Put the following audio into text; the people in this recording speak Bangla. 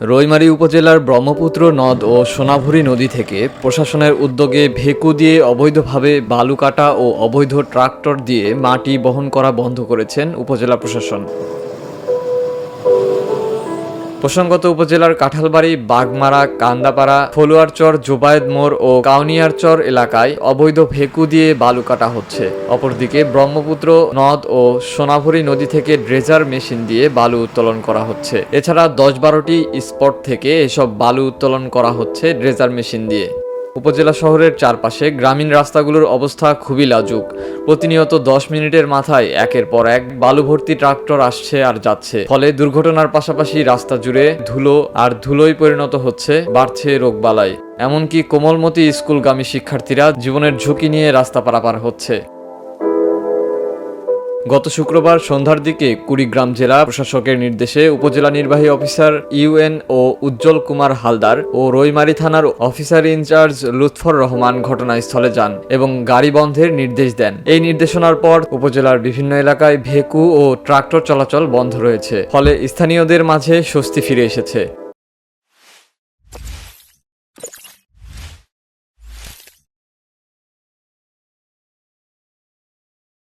রৈমারী উপজেলার ব্রহ্মপুত্র নদ ও সোনাভুরি নদী থেকে প্রশাসনের উদ্যোগে ভেকু দিয়ে অবৈধভাবে বালু কাটা ও অবৈধ ট্রাক্টর দিয়ে মাটি বহন করা বন্ধ করেছেন উপজেলা প্রশাসন। প্রসঙ্গত উপজেলার কাঁঠালবাড়ি, বাগমারা, কান্দাপাড়া, ফলুয়ারচর, জোবায়েদ মোড় ও কাউনিয়ারচর এলাকায় অবৈধ ভেকু দিয়ে বালু কাটা হচ্ছে। অপরদিকে ব্রহ্মপুত্র, নদ ও সোনাভরি নদী থেকে ড্রেজার মেশিন দিয়ে বালু উত্তোলন করা হচ্ছে। এছাড়া দশ বারোটি স্পট থেকে এসব বালু উত্তোলন করা হচ্ছে ড্রেজার মেশিন দিয়ে। উপজেলা শহরের চারপাশে গ্রামীণ রাস্তাগুলোর অবস্থা খুবই লাজুক। প্রতিনিয়ত দশ মিনিটের মাথায় একের পর এক বালু ভর্তি ট্রাক্টর আসছে আর যাচ্ছে। ফলে দুর্ঘটনার পাশাপাশি রাস্তা জুড়ে ধুলো আর ধুলোই পরিণত হচ্ছে, বাড়ছে রোগবালাই। এমনকি কোমলমতি স্কুলগামী শিক্ষার্থীরা জীবনের ঝুঁকি নিয়ে রাস্তা পারাপার হচ্ছে। গত শুক্রবার সন্ধ্যার দিকে কুড়িগ্রাম জেলা প্রশাসকের নির্দেশে উপজেলা নির্বাহী অফিসার ইউএন ও উজ্জ্বল কুমার হালদার ও রৈমারী থানার অফিসার ইনচার্জ লুৎফর রহমান ঘটনাস্থলে যান এবং গাড়ি বন্ধের নির্দেশ দেন। এই নির্দেশনার পর উপজেলার বিভিন্ন এলাকায় ভেকু ও ট্রাক্টর চলাচল বন্ধ রয়েছে। ফলে স্থানীয়দের মাঝে স্বস্তি ফিরে এসেছে।